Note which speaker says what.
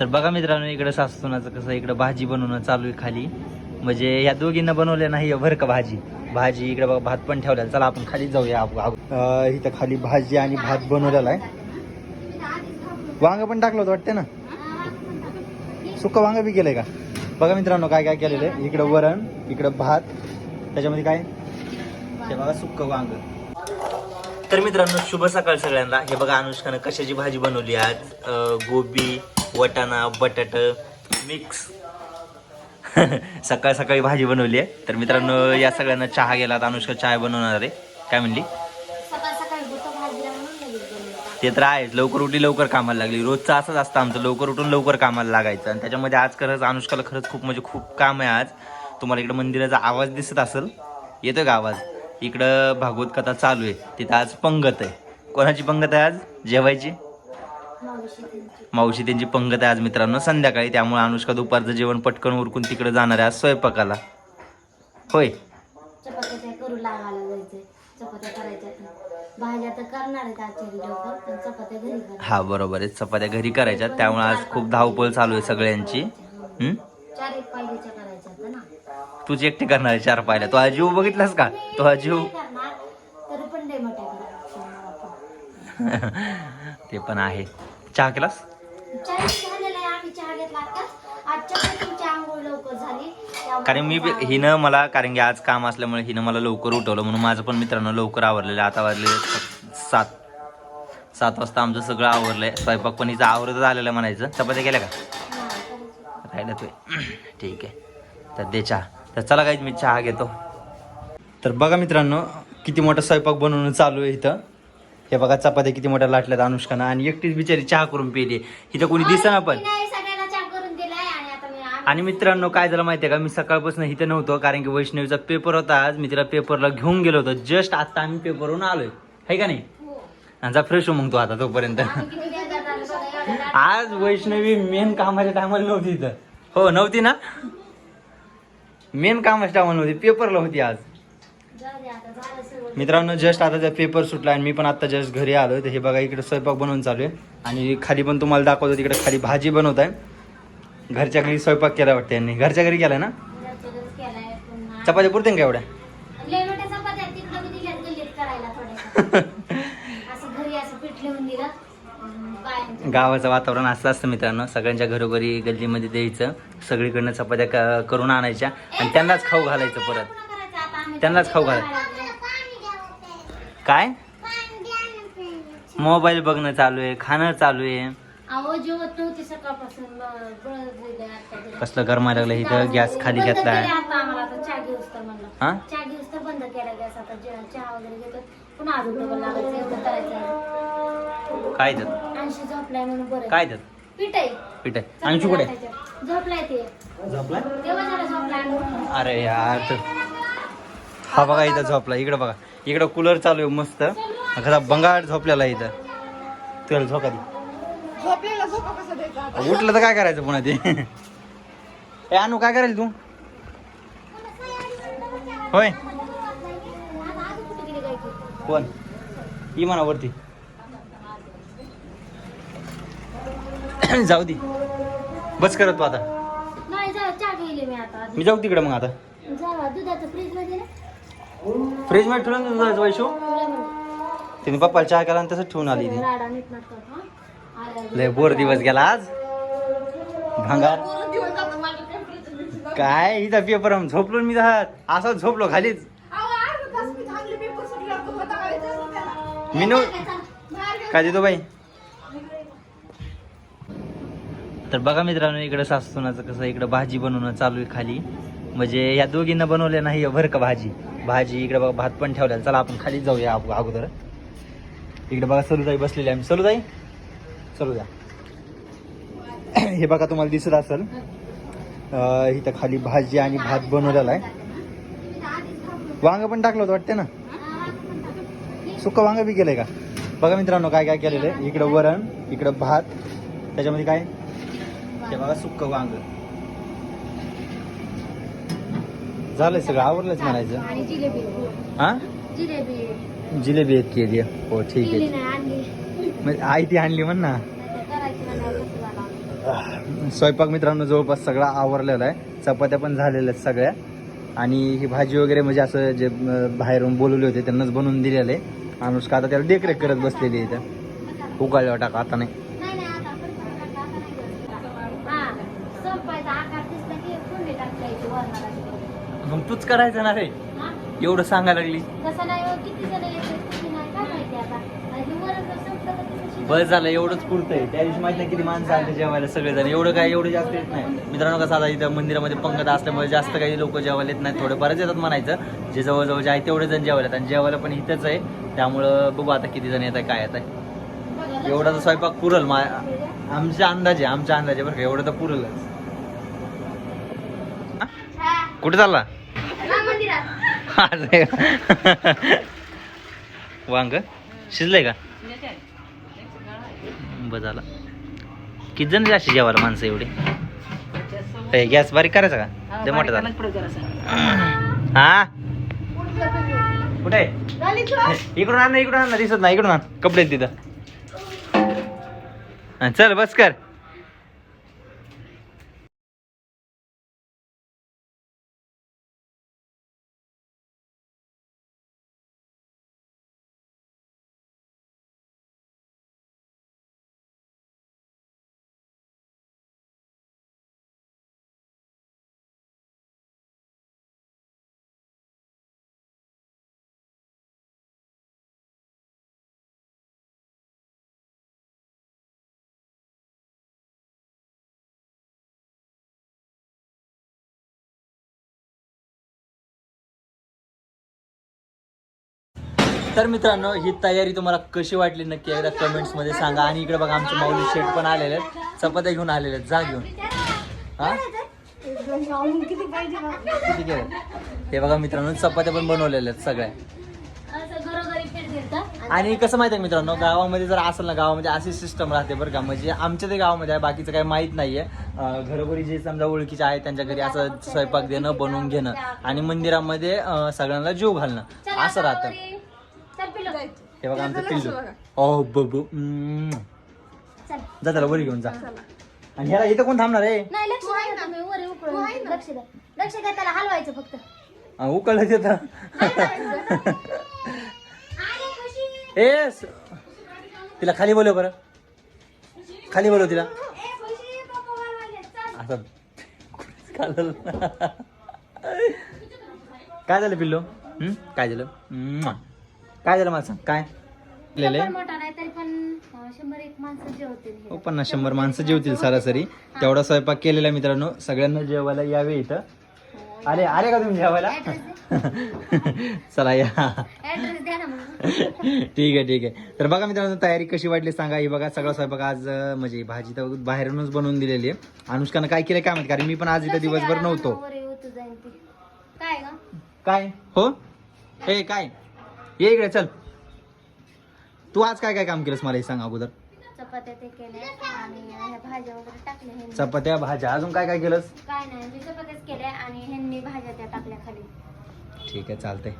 Speaker 1: तर बघा मित्रांनो इकडे सासूनाचं कसं इकडं भाजी बनवणं चालू आहे खाली. म्हणजे ह्या दोघींना बनवले नाही भर का भाजी. भाजी इकडे बघा भात पण ठेवलेला. चला आपण खाली जाऊया इथं खाली भाजी आणि भात बनवलेला आहे. वांग पण टाकलं होतं वाटते ना? सुक्क वांग बी केलंय का? बघा मित्रांनो काय काय केलेलं आहे. इकडं वरण इकडं भात. त्याच्यामध्ये काय? हे बघा सुक्क वांग. तर मित्रांनो शुभ सकाळ सगळ्यांना. हे बघा अनुष्कानं कशाची भाजी बनवली आज? गोबी वटाणा बटाट मिक्स. सकाळ सकाळी भाजी बनवली आहे. तर मित्रांनो या सगळ्यांना चहा गेला आता अनुष्का चहा बनवणार आहे. काय म्हणली. ते तर आहेच. लवकर उठी लवकर कामाला लागली. रोजचं असंच असतं आमचं. लवकर उठून लवकर कामाला लागायचं. आणि त्याच्यामध्ये आज खरंच अनुष्काला खरंच खूप म्हणजे खूप काम आहे आज. तुम्हाला इकडं मंदिराचा आवाज दिसत असेल. येतोय का आवाज? इकडं भागवत कथा चालू आहे. तिथं आज पंगत आहे. कोणाची पंगत आहे आज? जेवायची?
Speaker 2: मावशी त्यांची.
Speaker 1: पंगत आहे आज मित्रांनो संध्याकाळी. त्यामुळे अनुष्का दुपारचं जेवण पटकन उरकून तिकडे जाणार आहे आज स्वयंपाकाला. होय. हा बरोबर आहे. चपात्या घरी करायच्या. त्यामुळे आज खूप धावपळ चालू आहे सगळ्यांची. तूच एकटी करणार आहे चार पायल्या तो हा जीव बघितलास का? तो हा जीव ते पण आहे. चहा केलास? कारण मी हिनं मला कारण की आज काम असल्यामुळे हिनं मला लवकर उठवलं म्हणून माझं पण मित्रांनो लवकर आवरलेलं. आता वाजले सात सात वाजता आमचं सगळं आवरलंय. स्वयंपाक पण हिचं आवरतच आलेलं म्हणायचं. चपात्या केल्या का. राहिलं ते. ठीक आहे. तर दे चहा. तर चला काही मी चहा घेतो. तर बघा मित्रांनो किती मोठा स्वयंपाक बनवणं चालू आहे इथं. हे बघा चपात्या किती मोठ्या लाटल्यात अनुष्कानं. आणि एकटीच बिचारी चहा करून पिली. इथं कोणी दिसेना पण.
Speaker 2: आणि
Speaker 1: मित्रांनो काय झालं माहितीये का? मी सकाळपासून इथं नव्हतो कारण की वैष्णवीचा पेपर होता आज. मी तिला पेपरला घेऊन गेलो होतो. जस्ट आता आम्ही पेपरवरून आलोय. है का नाही?
Speaker 2: हो.
Speaker 1: आणि जा फ्रेश हो मग तू आता तोपर्यंत. आज वैष्णवी मेन कामाच्या टायमाला नव्हती इथं. हो नव्हती ना? मेन कामाच्या टायमाला नव्हती. पेपरला होती आज. मित्रांनो जस्ट आता त्या पेपर सुटला आणि मी पण आता जस्ट घरी आलोय. तर हे बघा इकडे स्वयंपाक बनवून चालू आहे. आणि खाली पण तुम्हाला दाखवतो तिकडे खाली भाजी बनवत आहे. घरच्या घरी स्वयंपाक केला वाटतं यांनी. घरच्या घरी केलाय ना? चपात्या पुरते का एवढ्या. गावाचं वातावरण असं असतं मित्रांनो. सगळ्यांच्या घरोघरी गल्लीमध्ये द्यायचं. सगळीकडनं चपात्या क- करून आणायच्या. आणि त्यांनाच खाऊ घालायचं परत. त्यांनाच खाऊ घाल. काय? मोबाईल बघणं चालू आहे खाणं चालू आहे. कसलं गरमायला लागलं इथं गॅस खाली
Speaker 2: म्हणलं.
Speaker 1: हा? काय देत?
Speaker 2: ऐंशी झोपलाय म्हणून बरं
Speaker 1: काय देत?
Speaker 2: पीठ आहे.
Speaker 1: पीठ आहे. आणि कुठे
Speaker 2: झोपलाय ते.
Speaker 1: झोपलाय?
Speaker 2: तेव्हा झाला झोपलाय.
Speaker 1: अरे यार तर हा बघा इथं झोपला इकडं बघा. इकडं कूलर चालू आहे मस्त. कसा बंगाड झोपलेला आहे इथं. तुला झोका दे. उठलं तर काय करायचं पुन्हा ते? ए अनु काय करायला तू? होय. कोण? ही म्हणा वरती. जाऊ दे. बस करत तू आता.
Speaker 2: नाही जा चहा घेईल मी आता.
Speaker 1: मी जाऊ तिकडे मग आता.
Speaker 2: दुधाचं फ्रीजमध्ये ना.
Speaker 1: फ्रीजमध्ये ठेवून जायचं दुधाचं वैशू? तिने पप्पाला चहा केला आणि तसंच ठेवून आली ती. लय बोर दिवस गेला आज. भांगार. काय? हिचा पेपर झोपलो मी जात असं झोपलो खालीच. मी नो काय देतो बाई? तर बघा मित्रांनो इकडं सासूनाचं कसं इकडं भाजी बनवणं चालू आहे खाली. म्हणजे या दोघींना बनवल्या नाही बरं का भाजी? भाजी इकडे बघा भात पण ठेवलेला. चला आपण खाली जाऊया अगोदर. इकडे बघा सलुताई बसलेली आहे. सलुताई चलू द्या हे बघा तुम्हाला दिसत असेल. इथं खाली भाजी आणि भात बनवलेला आहे. वांग पण टाकलं होतं वाटते ना? सुक्क वांग बी केलंय का? बघा मित्रांनो काय काय केलेलं आहे. इकडं वरण इकडं भात. त्याच्यामध्ये काय? हे बघा सुक्क वांग. झालंय सगळं आवरलंच म्हणायचं.
Speaker 2: आणि जिलेबी.
Speaker 1: हा?
Speaker 2: जिलेबी.
Speaker 1: जिलेबी एक केली. हो ठीक आहे. म्हणजे आई ती आणली म्हण ना? स्वयंपाक मित्रांनो जवळपास सगळा आवरलेला आहे. चपात्या पण झालेल्या आहेत सगळ्या. आणि ही भाजी वगैरे म्हणजे असं जे बाहेरून बोलवले होते त्यांनाच बनवून दिलेलं आहे. अनुष्का आता त्याला देखरेख करत बसलेली आहे इथं. उकाळल्यावर टाका आता नाही
Speaker 2: आता आपण आता नाही करत. हा संपायचा आकार दिसला की फोडणी टाकायची वरणाला
Speaker 1: मग तूच करायचं ना रे? एवढं सांगायला लागली.
Speaker 2: नाही हो, किती जण येते किती नाही काय माहिती आता. आणि वरण जर संपलं तर ते कशी-
Speaker 1: बस झालं एवढंच पुरतंय. त्या दिवशी माहीत नाही किती माणसं आले जेवायला सगळेजण. एवढं काय एवढं जास्त येत नाही. मित्रांनो कसं आता इथं मंदिरामध्ये पंगत असल्यामुळे जास्त काही लोक जेवायला येत नाही थोडे बरेच येतात म्हणायचं. जे जवळजवळ जे आहे तेवढे जण जेवायला येतात. आणि जेवायला पण इथंच आहे. त्यामुळं बघू आता किती जण येत आहे काय येत आहे. एवढा तर स्वयंपाक पुरल. मा आमच्या अंदाजे आमच्या अंदाजे बरं का एवढं तर पुरलच.
Speaker 2: हा,
Speaker 1: कुठे चालला? का? वांग? शिजलंय का? बरं झाला. किती जण जास्त जेवायला माणसं एवढे? गॅस बारीक करायचा का? ते मोठा झाला. हा? कुठे? इकडून आण ना इकडून आण ना दिसत नाही इकडून आण. कपडे तिथं. चल बस कर. तर मित्रांनो ही तयारी तुम्हाला कशी वाटली नक्की एकदा कमेंट्समध्ये सांगा. आणि इकडे बघा आमचे माऊली शेट पण आलेले आहेत. चपात्या घेऊन आलेले आहेत. जा घेऊन. हा? किती केलं? हे बघा मित्रांनो चपात्या पण बनवलेल्या आहेत सगळ्या. आणि कसं माहिती आहे मित्रांनो गावामध्ये जर असेल ना गावामध्ये अशी सिस्टम राहते बरं का. म्हणजे आमच्या ते गावामध्ये आहे बाकीचं काही माहीत नाहीये. आहे घरोघरी जे समजा ओळखीचे आहेत त्यांच्या घरी असं स्वयंपाक देणं बनवून घेणं आणि मंदिरामध्ये सगळ्यांना जीव घालणं. असं राहतं. हे बघा आमचं पिल्लू. ओ बबू जा त्याला वर घेऊन जा. आणि ह्याला इथं कोण थांबणार आहे?
Speaker 2: नाही लक्ष द्या तुम्ही वर उकळून लक्ष द्या. लक्ष द्या त्याला हलवायचं फक्त.
Speaker 1: उकळलं ए स- तिला खाली बोलव बरं. खाली बोलव तिला.
Speaker 2: ए खुशी पप्पा वरवायले चल.
Speaker 1: असं खाल्लं. काय झालं पिल्लू? हं? काय झालं? म्वा. काय झालं मला सांग? काय? लेले
Speaker 2: पण मोठा नाही तरी पण अं, शंभर एक माणसं जेवतील हे.
Speaker 1: हो पन्नास शंभर माणसं जेवतील सरासरी. तेवढा स्वयंपाक केलेला मित्रांनो. सगळ्यांना जेवायला यावे इथं. अरे अरे का तुम्ही जेवायला? चला या.
Speaker 2: ऍड्रेस द्या ना मग.
Speaker 1: ठीक आहे ठीक आहे. तर बघा मित्रांनो तयारी कशी वाटली सांगा. ही बघा सगळा स्वयंपाक आज अं, म्हणजे भाजी तर बाहेरूनच बनवून दिलेली आहे. अनुष्कानं काय केलं काय माहिती? कारण मी पण आज इथं दिवसभर नव्हतो.
Speaker 2: वर येऊ जाईन ती. काय ग?
Speaker 1: काय? हो? ए काय? ये इकडे चल. तू आज काय काय काम केलंस? मला हे सांग अगोदर.
Speaker 2: चपात्या ते केल्या आणि ह्या भाज्या वगैरे टाकल्या ह्यांनी.
Speaker 1: चपात्या भाज्या अजून काय काय केलंस?
Speaker 2: काय नाही मी चपात्याच केल्या आणि ह्यांनी भाज्या त्या टाकल्या खाली.
Speaker 1: ठीक आहे चालतंय.